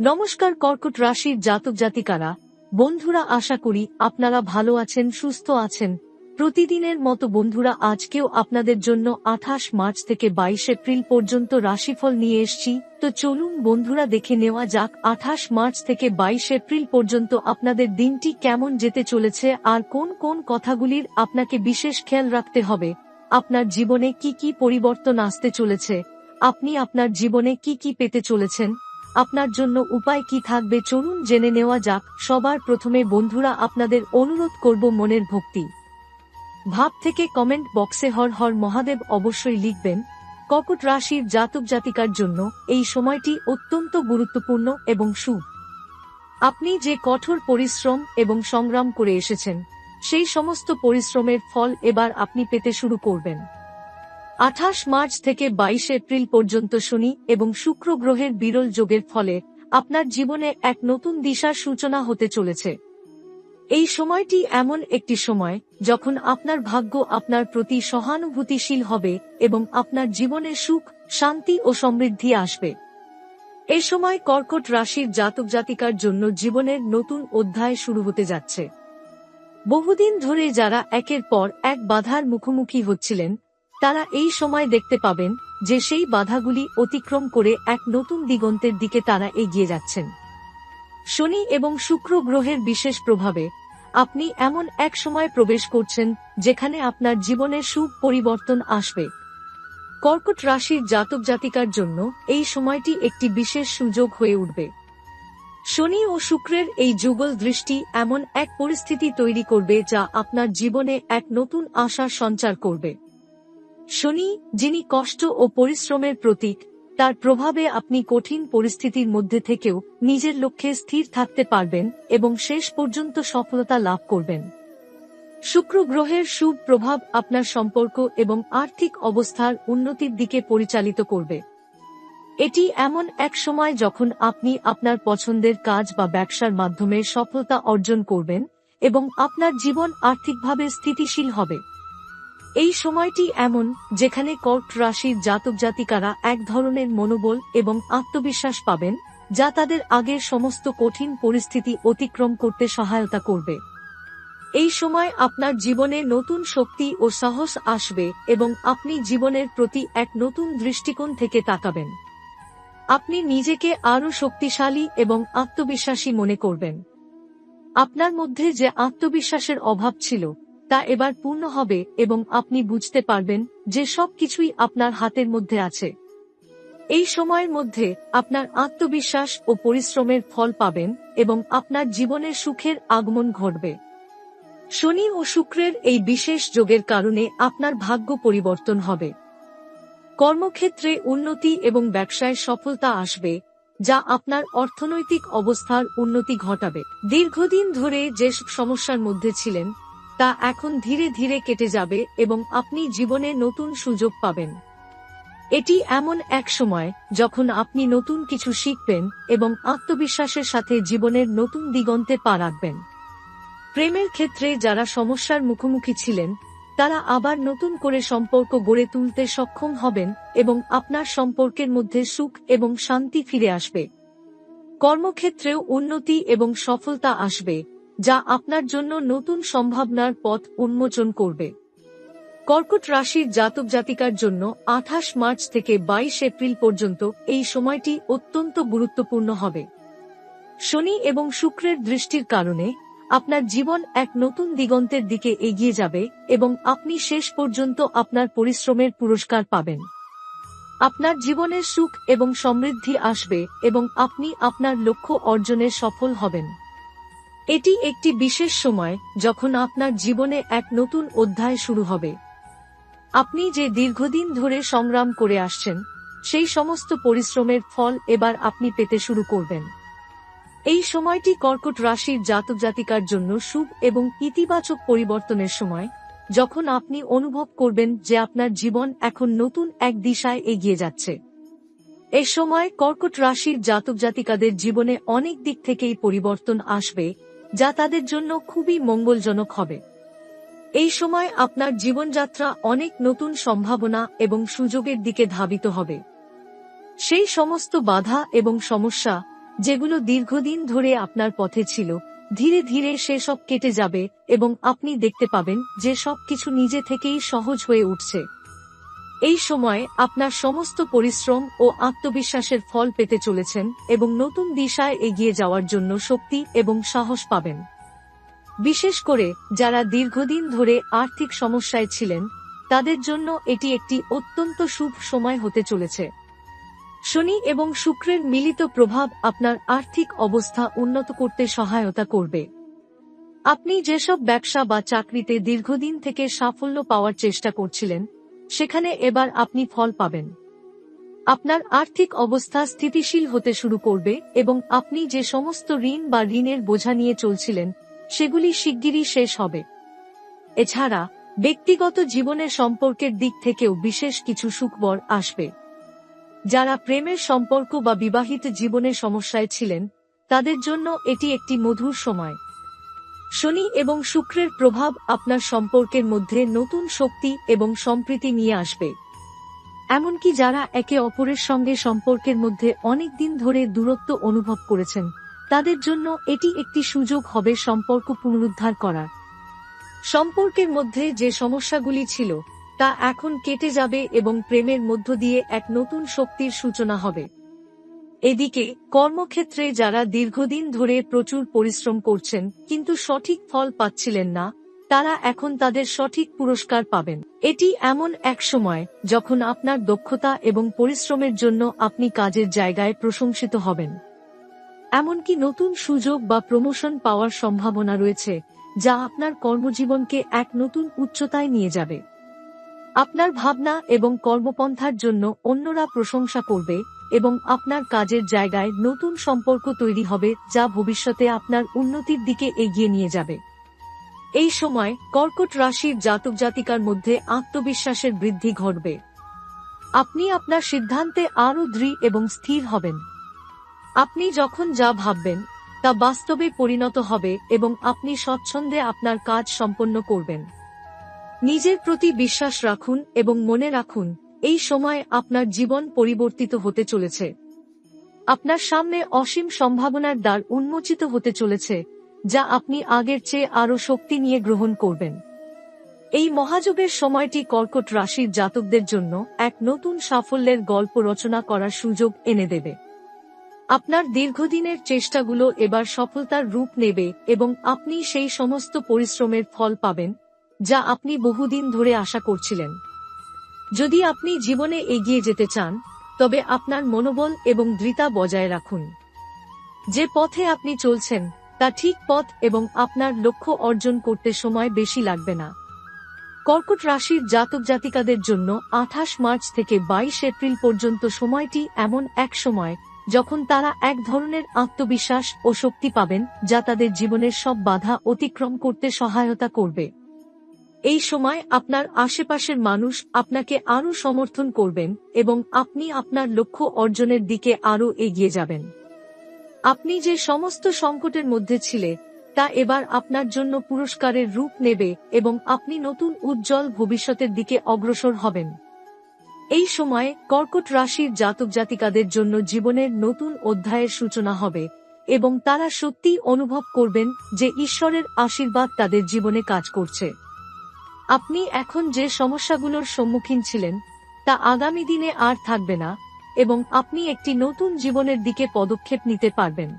নমস্কার কর্কট রাশির জাতক জাতিকারা। বন্ধুরা, আশা করি আপনারা ভালো আছেন, সুস্থ আছেন। প্রতিদিনের মতো বন্ধুরা, আজকেও আপনাদের জন্য আঠাশ মার্চ থেকে বাইশ এপ্রিল পর্যন্ত রাশিফল নিয়ে এসছি। তো চলুন বন্ধুরা, দেখে নেওয়া যাক আঠাশ মার্চ থেকে বাইশ এপ্রিল পর্যন্ত আপনাদের দিনটি কেমন যেতে চলেছে আর কোন কোন কথাগুলির আপনাকে বিশেষ খেয়াল রাখতে হবে। আপনার জীবনে কি কি পরিবর্তন আসতে চলেছে? আপনি আপনার জীবনে কি কি পেতে চলেছেন? আপনার জন্য উপায় কি থাকবে চলুন জেনে নেওয়া যাক। সবার প্রথমে বন্ধুরা আপনাদের অনুরোধ করব মনের ভক্তি। ভাব থেকে কমেন্ট বক্সে হর হর মহাদেব অবশ্যই লিখবেন। কর্কট রাশির জাতক জাতিকার জন্য এই সময়টি অত্যন্ত গুরুত্বপূর্ণ এবং শুভ। আপনি যে কঠোর পরিশ্রম এবং সংগ্রাম করে এসেছেন, সেই সমস্ত পরিশ্রমের ফল এবার আপনি পেতে শুরু করবেন। আঠাশ মার্চ থেকে বাইশ এপ্রিল পর্যন্ত শনি এবং শুক্র গ্রহের বিরল যোগের ফলে আপনার জীবনে এক নতুন দিশার সূচনা হতে চলেছে। এই সময়টি এমন একটি সময় যখন আপনার ভাগ্য আপনার প্রতি সহানুভূতিশীল হবে এবং আপনার জীবনে সুখ, শান্তি ও সমৃদ্ধি আসবে। এ সময় কর্কট রাশির জাতক জাতিকার জন্য জীবনের নতুন অধ্যায় শুরু হতে যাচ্ছে। বহুদিন ধরে যারা একের পর এক বাধার মুখোমুখি হচ্ছিলেন তারা এই সময় দেখতে পাবেন যে সেই বাধাগুলি অতিক্রম করে এক নতুন দিগন্তের দিকে তারা এগিয়ে যাচ্ছেন। শনি এবং শুক্র গ্রহের বিশেষ প্রভাবে আপনি এমন এক সময় প্রবেশ করছেন যেখানে আপনার জীবনে সুখ পরিবর্তন আসবে। কর্কট রাশির জাতক জাতিকার জন্য এই সময়টি একটি বিশেষ সুযোগ হয়ে উঠবে। শনি ও শুক্রের এই যুগল দৃষ্টি এমন এক পরিস্থিতি তৈরি করবে যা আপনার জীবনে এক নতুন আশার সঞ্চার করবে। শনি, যিনি কষ্ট ও পরিশ্রমের প্রতীক, তার প্রভাবে আপনি কঠিন পরিস্থিতির মধ্যে থেকেও নিজের লক্ষ্যে স্থির থাকতে পারবেন এবং শেষ পর্যন্ত সফলতা লাভ করবেন। শুক্র গ্রহের শুভ প্রভাব আপনার সম্পর্ক এবং আর্থিক অবস্থার উন্নতির দিকে পরিচালিত করবে। এটি এমন এক সময় যখন আপনি আপনার পছন্দের কাজ বা ব্যবসার মাধ্যমে সফলতা অর্জন করবেন এবং আপনার জীবন আর্থিকভাবে স্থিতিশীল হবে। এই সময়টি এমন, যেখানে কর্ক রাশির জাতক জাতিকারা এক ধরনের মনোবল এবং আত্মবিশ্বাস পাবেন, যা তাদের আগের সমস্ত কঠিন পরিস্থিতি অতিক্রম করতে সহায়তা করবে। এই সময় আপনার জীবনে নতুন শক্তি ও সাহস আসবে এবং আপনি জীবনের প্রতি এক নতুন দৃষ্টিকোণ থেকে তাকাবেন। আপনি নিজেকে আরও শক্তিশালী এবং আত্মবিশ্বাসী মনে করবেন। আপনার মধ্যে যে আত্মবিশ্বাসের অভাব ছিল তা এবার পূর্ণ হবে এবং আপনি বুঝতে পারবেন যে সব কিছুই আপনার হাতের মধ্যে আছে। এই সময়ের মধ্যে আপনার আত্মবিশ্বাস ও পরিশ্রমের ফল পাবেন এবং আপনার জীবনের সুখের আগমন ঘটবে। শনি ও শুক্রের এই বিশেষ যোগের কারণে আপনার ভাগ্য পরিবর্তন হবে। কর্মক্ষেত্রে উন্নতি এবং ব্যবসায় সফলতা আসবে, যা আপনার অর্থনৈতিক অবস্থার উন্নতি ঘটাবে। দীর্ঘদিন ধরে যে সমস্যার মধ্যে ছিলেন তা এখন ধীরে ধীরে কেটে যাবে এবং আপনি জীবনে নতুন সুযোগ পাবেন। এটি এমন এক সময় যখন আপনি নতুন কিছু শিখবেন এবং আত্মবিশ্বাসের সাথে জীবনের নতুন দিগন্তে পা রাখবেন। প্রেমের ক্ষেত্রে যারা সমস্যার মুখোমুখি ছিলেন, তারা আবার নতুন করে সম্পর্ক গড়ে তুলতে সক্ষম হবেন এবং আপনার সম্পর্কের মধ্যে সুখ এবং শান্তি ফিরে আসবে। কর্মক্ষেত্রেও উন্নতি এবং সফলতা আসবে। যা আপনার জন্য নতুন সম্ভাবনার পথ উন্মোচন করবে। কর্কট রাশির জাতক জাতিকার জন্য আঠাশ মার্চ থেকে বাইশ এপ্রিল পর্যন্ত এই সময়টি অত্যন্ত গুরুত্বপূর্ণ হবে। শনি এবং শুক্রের দৃষ্টির কারণে আপনার জীবন এক নতুন দিগন্তের দিকে এগিয়ে যাবে এবং আপনি শেষ পর্যন্ত আপনার পরিশ্রমের পুরস্কার পাবেন। আপনার জীবনের সুখ এবং সমৃদ্ধি আসবে এবং আপনি আপনার লক্ষ্য অর্জনে সফল হবেন। এটি একটি বিশেষ সময় যখন আপনার জীবনে এক নতুন অধ্যায় শুরু হবে। আপনি যে দীর্ঘদিন ধরে সংগ্রাম করে আসছেন, সেই সমস্ত পরিশ্রমের ফল এবার আপনি পেতে শুরু করবেন। এই সময়টি কর্কট রাশির জাতক জাতিকার জন্য শুভ এবং ইতিবাচক পরিবর্তনের সময়, যখন আপনি অনুভব করবেন যে আপনার জীবন এখন নতুন এক দিশায় এগিয়ে যাচ্ছে। এ সময় কর্কট রাশির জাতক জাতিকাদের জীবনে অনেক দিক থেকেই পরিবর্তন আসবে যা তাদের জন্য খুবই মঙ্গলজনক হবে। এই সময় আপনার জীবনযাত্রা অনেক নতুন সম্ভাবনা এবং সুযোগের দিকে ধাবিত হবে। সেই সমস্ত বাধা এবং সমস্যা, যেগুলো দীর্ঘদিন ধরে আপনার পথে ছিল, ধীরে ধীরে সে সব কেটে যাবে এবং আপনি দেখতে পাবেন যে সবকিছু নিজে থেকেই সহজ হয়ে উঠছে। এই সময় আপনার সমস্ত পরিশ্রম ও আত্মবিশ্বাসের ফল পেতে চলেছেন এবং নতুন দিশায় এগিয়ে যাওয়ার জন্য শক্তি এবং সাহস পাবেন। বিশেষ করে যারা দীর্ঘদিন ধরে আর্থিক সমস্যায় ছিলেন, তাদের জন্য এটি একটি অত্যন্ত শুভ সময় হতে চলেছে। শনি এবং শুক্রের মিলিত প্রভাব আপনার আর্থিক অবস্থা উন্নত করতে সহায়তা করবে। আপনি যেসব ব্যবসা বা চাকরিতে দীর্ঘদিন থেকে সাফল্য পাওয়ার চেষ্টা করছিলেন সেখানে এবার আপনি ফল পাবেন। আপনার আর্থিক অবস্থা স্থিতিশীল হতে শুরু করবে এবং আপনি যে সমস্ত ঋণ বা ঋণের বোঝা নিয়ে চলছিলেন, সেগুলি শিগগিরই শেষ হবে। এছাড়া, ব্যক্তিগত জীবনের সম্পর্কের দিক থেকেও বিশেষ কিছু সুখবর আসবে। যারা প্রেমের সম্পর্ক বা বিবাহিত জীবনের সমস্যায় ছিলেন, তাদের জন্য এটি একটি মধুর সময়। শনি এবং শুক্রের প্রভাব আপনার সম্পর্কের মধ্যে নতুন শক্তি এবং সম্প্রীতি নিয়ে আসবে। এমনকি যারা একে অপরের সঙ্গে সম্পর্কের মধ্যে অনেক দিন ধরে দূরত্ব অনুভব করেছেন, তাদের জন্য এটি একটি সুযোগ হবে সম্পর্ক পুনরুদ্ধার করার। সম্পর্কের মধ্যে যে সমস্যাগুলি ছিল, তা এখন কেটে যাবে এবং প্রেমের মধ্য দিয়ে এক নতুন শক্তির সূচনা হবে। এদিকে, কর্মক্ষেত্রে যারা দীর্ঘদিন ধরে প্রচুর পরিশ্রম করছেন, কিন্তু সঠিক ফল পাচ্ছিলেন না, তারা এখন তাদের সঠিক পুরস্কার পাবেন। এটি এমন এক সময়, যখন আপনার দক্ষতা এবং পরিশ্রমের জন্য আপনি কাজের জায়গায় প্রশংসিত হবেন। এমনকি নতুন সুযোগ বা প্রমোশন পাওয়ার সম্ভাবনা রয়েছে, যা আপনার কর্মজীবনকে এক নতুন উচ্চতায় নিয়ে যাবে। আপনার ভাবনা এবং কর্মপন্থার জন্য অন্যরা প্রশংসা করবে এবং আপনার কাজের জায়গায় নতুন সম্পর্ক তৈরি হবে, যা ভবিষ্যতে আপনার উন্নতির দিকে এগিয়ে নিয়ে যাবে। এই সময়, কর্কট রাশির জাতক জাতিকার মধ্যে আত্মবিশ্বাসের বৃদ্ধি ঘটবে। আপনি আপনার সিদ্ধান্তে আরও দৃঢ় এবং স্থির হবেন। আপনি যখন যা ভাববেন, তা বাস্তবে পরিণত হবে এবং আপনি স্বচ্ছন্দে আপনার কাজ সম্পন্ন করবেন। নিজের প্রতি বিশ্বাস রাখুন এবং মনে রাখুন এই সময় আপনার জীবন পরিবর্তিত হতে চলেছে। আপনার সামনে অসীম সম্ভাবনার দ্বার উন্মোচিত হতে চলেছে, যা আপনি আগের চেয়ে আরও শক্তি নিয়ে গ্রহণ করবেন। এই মহাযুগের সময়টি কর্কট রাশির জাতকদের জন্য এক নতুন সাফল্যের গল্প রচনা করার সুযোগ এনে দেবে। আপনার দীর্ঘদিনের চেষ্টাগুলো এবার সফলতার রূপ নেবে এবং আপনি সেই সমস্ত পরিশ্রমের ফল পাবেন, যা আপনি বহুদিন ধরে আশা করছিলেন। যদি আপনি জীবনে এগিয়ে যেতে চান, তবে আপনার মনোবল এবং দৃতা বজায় রাখুন। যে পথে আপনি চলছেন, তা ঠিক পথ এবং আপনার লক্ষ্য অর্জন করতে সময় বেশি লাগবে না। কর্কট রাশির জাতক জাতিকাদের জন্য আঠাশ মার্চ থেকে বাইশ এপ্রিল পর্যন্ত সময়টি এমন এক সময়, যখন তারা এক ধরনের আত্মবিশ্বাস ও শক্তি পাবেন, যা তাদের জীবনের সব বাধা অতিক্রম করতে সহায়তা করবে। এই সময় আপনার আশেপাশের মানুষ আপনাকে আরও সমর্থন করবেন এবং আপনি আপনার লক্ষ্য অর্জনের দিকে আরও এগিয়ে যাবেন। আপনি যে সমস্ত সংকটের মধ্যে ছিলে, তা এবার আপনার জন্য পুরস্কারের রূপ নেবে এবং আপনি নতুন উজ্জ্বল ভবিষ্যতের দিকে অগ্রসর হবেন। এই সময় কর্কট রাশির জাতক জাতিকাদের জন্য জীবনের নতুন অধ্যায়ের সূচনা হবে এবং তারা সত্যি অনুভব করবেন যে ঈশ্বরের আশীর্বাদ তাদের জীবনে কাজ করছে। আপনি এখন যে সমস্যাগুলোর সম্মুখীন ছিলেন, তা আগামী দিনে আর থাকবে না, এবং আপনি একটি নতুন জীবনের দিকে পদক্ষেপ নিতে পারবেন।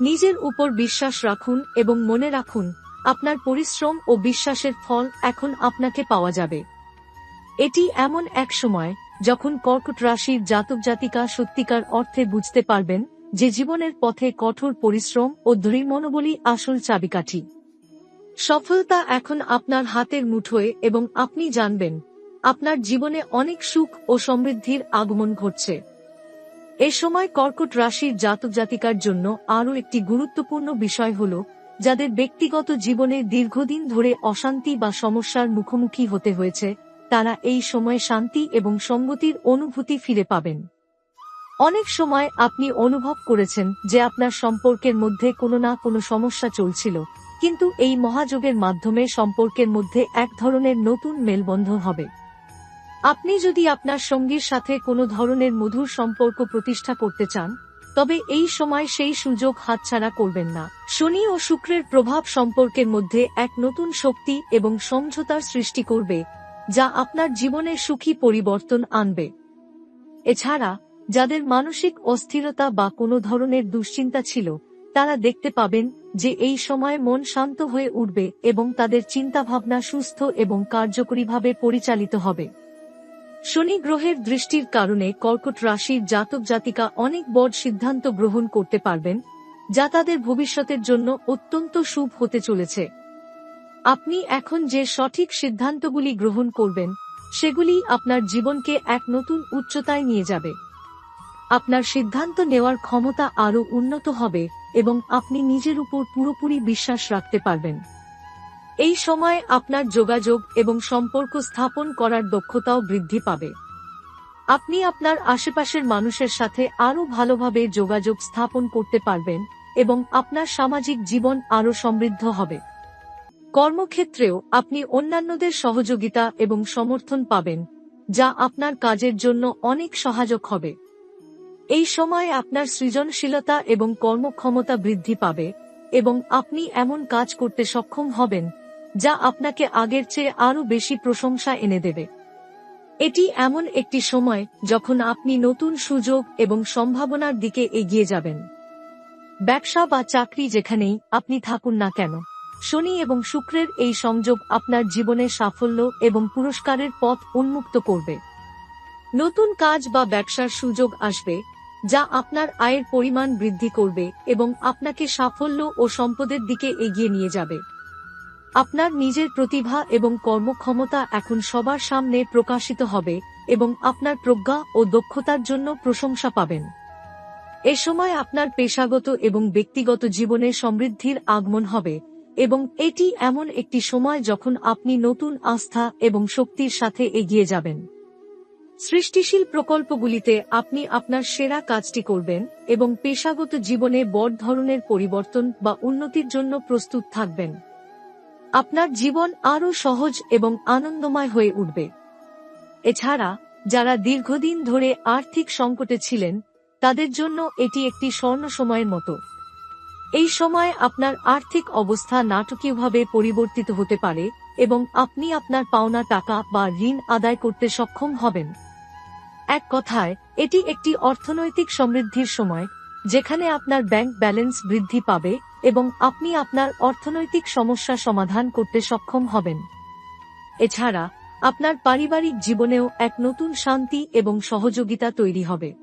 নিজের উপর বিশ্বাস রাখুন এবং মনে রাখুন, আপনার পরিশ্রম ও বিশ্বাসের ফল এখন আপনাকে পাওয়া যাবে। এটি এমন এক সময়, যখন কর্কট রাশির জাতক জাতিকা সত্যিকার অর্থে বুঝতে পারবেন যে জীবনের পথে কঠোর পরিশ্রম ও দৃঢ় মনোবলী আসল চাবিকাঠি। সফলতা এখন আপনার হাতের মুঠোয় এবং আপনি জানবেন, আপনার জীবনে অনেক সুখ ও সমৃদ্ধির আগমন ঘটছে। এ সময় কর্কট রাশির জাতক জাতিকার জন্য আরও একটি গুরুত্বপূর্ণ বিষয় হল, যাদের ব্যক্তিগত জীবনে দীর্ঘদিন ধরে অশান্তি বা সমস্যার মুখোমুখি হতে হয়েছে, তারা এই সময় শান্তি এবং সঙ্গতির অনুভূতি ফিরে পাবেন। অনেক সময় আপনি অনুভব করেছেন যে আপনার সম্পর্কের মধ্যে কোনো না কোনো সমস্যা চলছিল কিন্তু এই মহাযোগের মাধ্যমে সম্পর্কের মধ্যে এক ধরনের নতুন মেলবন্ধন হবে। আপনি যদি আপনার সঙ্গীর সাথে কোনো ধরনের মধুর সম্পর্ক প্রতিষ্ঠা করতে চান, তবে এই সময় সেই সুযোগ হাতছাড়া করবেন না। শনি ও শুক্রের প্রভাব সম্পর্কের মধ্যে এক নতুন শক্তি এবং সমঝোতার সৃষ্টি করবে, যা আপনার জীবনে সুখী পরিবর্তন আনবে। এছাড়া, যাদের মানসিক অস্থিরতা বা কোনো ধরনের দুশ্চিন্তা ছিল তারা দেখতে পাবেন যে এই সময় মন শান্ত হয়ে উঠবে এবং তাদের চিন্তাভাবনা সুস্থ এবং কার্যকরীভাবে পরিচালিত হবে। শনি গ্রহের দৃষ্টির কারণে কর্কট রাশির জাতক জাতিকা অনেক বড় সিদ্ধান্ত গ্রহণ করতে পারবেন, যা তাদের ভবিষ্যতের জন্য অত্যন্ত শুভ হতে চলেছে। আপনি এখন যে সঠিক সিদ্ধান্তগুলি গ্রহণ করবেন, সেগুলি আপনার জীবনকে এক নতুন উচ্চতায় নিয়ে যাবে। আপনার সিদ্ধান্ত নেওয়ার ক্ষমতা আরও উন্নত হবে। এবং আপনি নিজের উপর পুরোপুরি বিশ্বাস রাখতে পারবেন। এই সময় আপনার যোগাযোগ এবং সম্পর্ক স্থাপন করার দক্ষতাও বৃদ্ধি পাবে। আপনি আপনার আশেপাশের মানুষের সাথে আরও ভালোভাবে যোগাযোগ স্থাপন করতে পারবেন এবং আপনার সামাজিক জীবন আরও সমৃদ্ধ হবে। কর্মক্ষেত্রেও আপনি অন্যান্যদের সহযোগিতা এবং সমর্থন পাবেন, যা আপনার কাজের জন্য অনেক সহায়ক হবে। এই সময় আপনার সৃজনশীলতা এবং কর্মক্ষমতা বৃদ্ধি পাবে, এবং আপনি এমন কাজ করতে সক্ষম হবেন, যা আপনাকে আগের চেয়ে আরও বেশি প্রশংসা এনে দেবে। এটি এমন একটি সময় যখন আপনি নতুন সুযোগ এবং সম্ভাবনার দিকে এগিয়ে যাবেন। ব্যবসা বা চাকরি যেখানেই আপনি থাকুন না কেন, শনি এবং শুক্রের এই সংযোগ আপনার জীবনে সাফল্য এবং পুরস্কারের পথ উন্মুক্ত করবে। নতুন কাজ বা ব্যবসার সুযোগ আসবে যা আপনার আয়ের পরিমাণ বৃদ্ধি করবে এবং আপনাকে সাফল্য ও সম্পদের দিকে এগিয়ে নিয়ে যাবে। আপনার নিজের প্রতিভা এবং কর্মক্ষমতা এখন সবার সামনে প্রকাশিত হবে এবং আপনার প্রজ্ঞা ও দক্ষতার জন্য প্রশংসা পাবেন। এ সময় আপনার পেশাগত এবং ব্যক্তিগত জীবনে সমৃদ্ধির আগমন হবে এবং এটি এমন একটি সময় যখন আপনি নতুন আস্থা এবং শক্তির সাথে এগিয়ে যাবেন। সৃষ্টিশীল প্রকল্পগুলিতে আপনি আপনার সেরা কাজটি করবেন এবং পেশাগত জীবনে বড় ধরনের পরিবর্তন বা উন্নতির জন্য প্রস্তুত থাকবেন। আপনার জীবন আরও সহজ এবং আনন্দময় হয়ে উঠবে। এছাড়া, যারা দীর্ঘদিন ধরে আর্থিক সংকটে ছিলেন, তাদের জন্য এটি একটি স্বর্ণ সময়ের মতো। এই সময় আপনার আর্থিক অবস্থা নাটকীয়ভাবে পরিবর্তিত হতে পারে এবং আপনি আপনার পাওনা টাকা বা ঋণ আদায় করতে সক্ষম হবেন। এক কথায়, এটি একটি অর্থনৈতিক সমৃদ্ধির সময়, যেখানে আপনার ব্যাংক ব্যালেন্স বৃদ্ধি পাবে এবং আপনি আপনার অর্থনৈতিক সমস্যা সমাধান করতে সক্ষম হবেন। এছাড়া, আপনার পারিবারিক জীবনেও এক নতুন শান্তি এবং সহযোগিতা তৈরি হবে।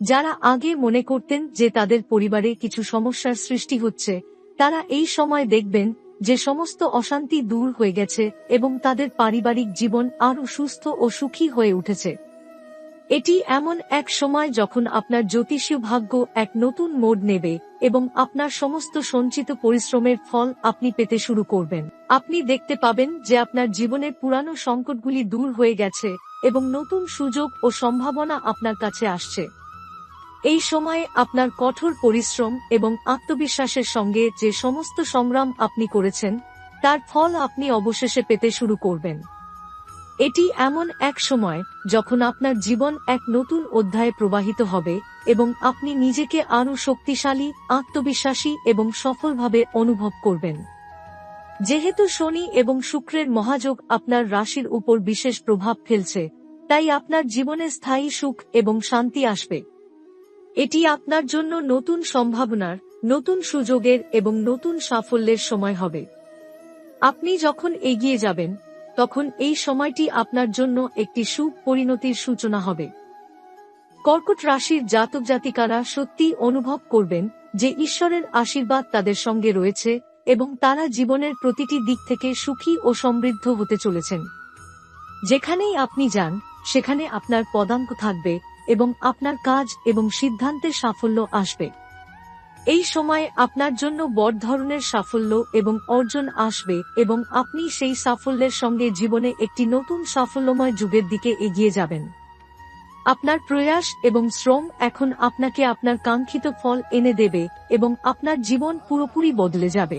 যারা আগে মনে করতেন যে তাদের পরিবারে কিছু সমস্যার সৃষ্টি হচ্ছে, তারা এই সময় দেখবেন যে সমস্ত অশান্তি দূর হয়ে গেছে এবং তাদের পারিবারিক জীবন আরও সুস্থ ও সুখী হয়ে উঠেছে। এটি এমন এক সময় যখন আপনার জ্যোতিষীয় ভাগ্য এক নতুন মোড নেবে এবং আপনার সমস্ত সঞ্চিত পরিশ্রমের ফল আপনি পেতে শুরু করবেন। আপনি দেখতে পাবেন যে আপনার জীবনের পুরানো সংকটগুলি দূর হয়ে গেছে এবং নতুন সুযোগ ও সম্ভাবনা আপনার কাছে আসছে। এই সময়ে আপনার কঠোর পরিশ্রম এবং আত্মবিশ্বাসের সঙ্গে যে সমস্ত সংগ্রাম আপনি করেছেন, তার ফল আপনি অবশেষে পেতে শুরু করবেন। এটি এমন এক সময় যখন আপনার জীবন এক নতুন অধ্যায়ে প্রবাহিত হবে এবং আপনি নিজেকে আরও শক্তিশালী, আত্মবিশ্বাসী এবং সফলভাবে অনুভব করবেন। যেহেতু শনি এবং শুক্রের মহাযোগ আপনার রাশির উপর বিশেষ প্রভাব ফেলছে, তাই আপনার জীবনে স্থায়ী সুখ এবং শান্তি আসবে। এটি আপনার জন্য নতুন সম্ভাবনার, নতুন সুযোগের এবং নতুন সাফল্যের সময় হবে। আপনি যখন এগিয়ে যাবেন তখন এই সময়টি আপনার জন্য একটি সুখ পরিণতির সূচনা হবে। কর্কট রাশির জাতক জাতিকারা সত্যি অনুভব করবেন যে ঈশ্বরের আশীর্বাদ তাদের সঙ্গে রয়েছে এবং তারা জীবনের প্রতিটি দিক থেকে সুখী ও সমৃদ্ধ হতে চলেছেন। যেখানেই আপনি যান, সেখানে আপনার পদাঙ্ক থাকবে এবং আপনার কাজ এবং সিদ্ধান্তের সাফল্য আসবে। এই সময় আপনার জন্য বড় ধরনের সাফল্য এবং অর্জন আসবে এবং আপনি সেই সাফল্যের সঙ্গে জীবনে একটি নতুন সাফল্যময় যুগের দিকে এগিয়ে যাবেন। আপনার প্রয়াস এবং শ্রম এখন আপনাকে আপনার কাঙ্ক্ষিত ফল এনে দেবে এবং আপনার জীবন পুরোপুরি বদলে যাবে।